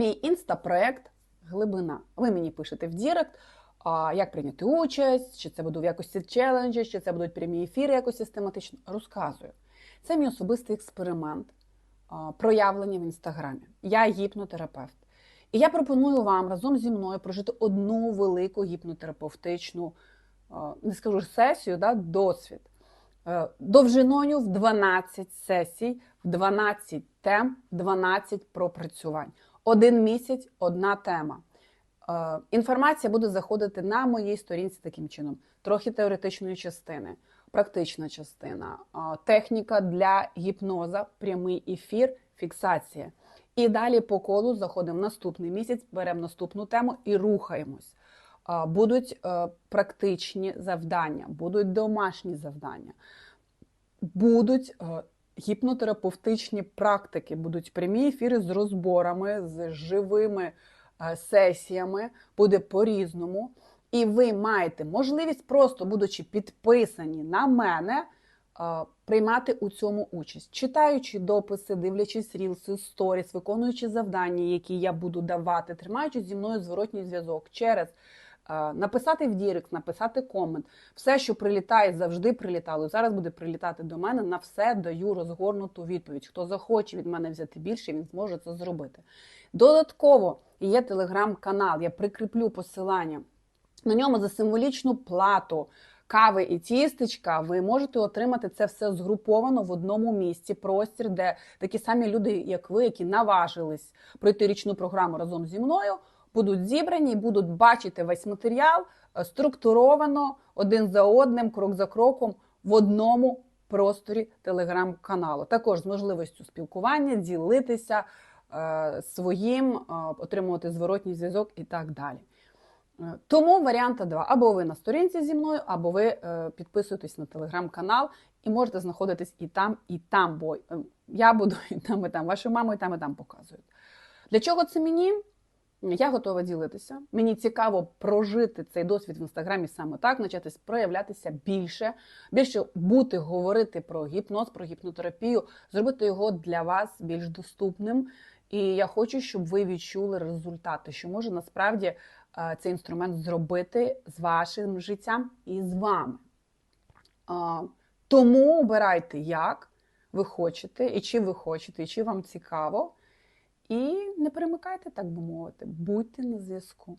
Мій інстапроект глибина. Ви мені пишете в Дірект, як прийняти участь, чи це буде в якості челенджі, чи це будуть прямі ефіри якось систематично. Розказую. Це мій особистий експеримент проявлення в інстаграмі. Я гіпнотерапевт. І я пропоную вам разом зі мною прожити одну велику гіпнотерапевтичну, не скажу сесію, да, досвід. Е, Довжиною в 12 сесій, в 12 тем, 12 пропрацювань. Один місяць, одна тема. Е, Інформація буде заходити на моїй сторінці таким чином: трохи теоретичної частини, практична частина, е, техніка для гіпноза, прямий ефір, фіксація. І далі по колу заходимо в наступний місяць, беремо наступну тему і рухаємось. Е, Будуть практичні завдання, будуть домашні завдання, будуть гіпнотерапевтичні практики, будуть прямі ефіри з розборами, з живими е, сесіями, буде по-різному. І ви маєте можливість, просто будучи підписані на мене, е, приймати у цьому участь, читаючи дописи, дивлячись рілси, сторіс, виконуючи завдання, які я буду давати, тримаючи зі мною зворотній зв'язок через написати в Дірект, написати комент. Все, що прилітає, завжди прилітало. Зараз буде прилітати до мене. На все даю розгорнуту відповідь. Хто захоче від мене взяти більше, він зможе це зробити. Додатково є телеграм-канал. Я прикріплю посилання. На ньому за символічну плату кави і тістечка ви можете отримати це все згруповано в одному місці, простір, де такі самі люди, як ви, які наважились пройти річну програму разом зі мною, будуть зібрані і будуть бачити весь матеріал е, структуровано один за одним, крок за кроком в одному просторі телеграм-каналу. Також з можливістю спілкування, ділитися е, своїм, е, отримувати зворотній зв'язок і так далі. Е, Тому варіанта два: або ви на сторінці зі мною, або ви е, підписуєтесь на телеграм-канал і можете знаходитись і там, і там, бо е, я буду і там, і там, вашу маму і там, і там показують. Для чого це мені? Я готова ділитися. Мені цікаво прожити цей досвід в інстаграмі саме так, почати проявлятися більше, більше бути, говорити про гіпноз, про гіпнотерапію, зробити його для вас більш доступним. І я хочу, щоб ви відчули результати, що може насправді е, цей інструмент зробити з вашим життям і з вами. Тому обирайте, як ви хочете, і чи ви хочете, і чи вам цікаво. І не перемикайте, так би мовити, будьте на зв'язку.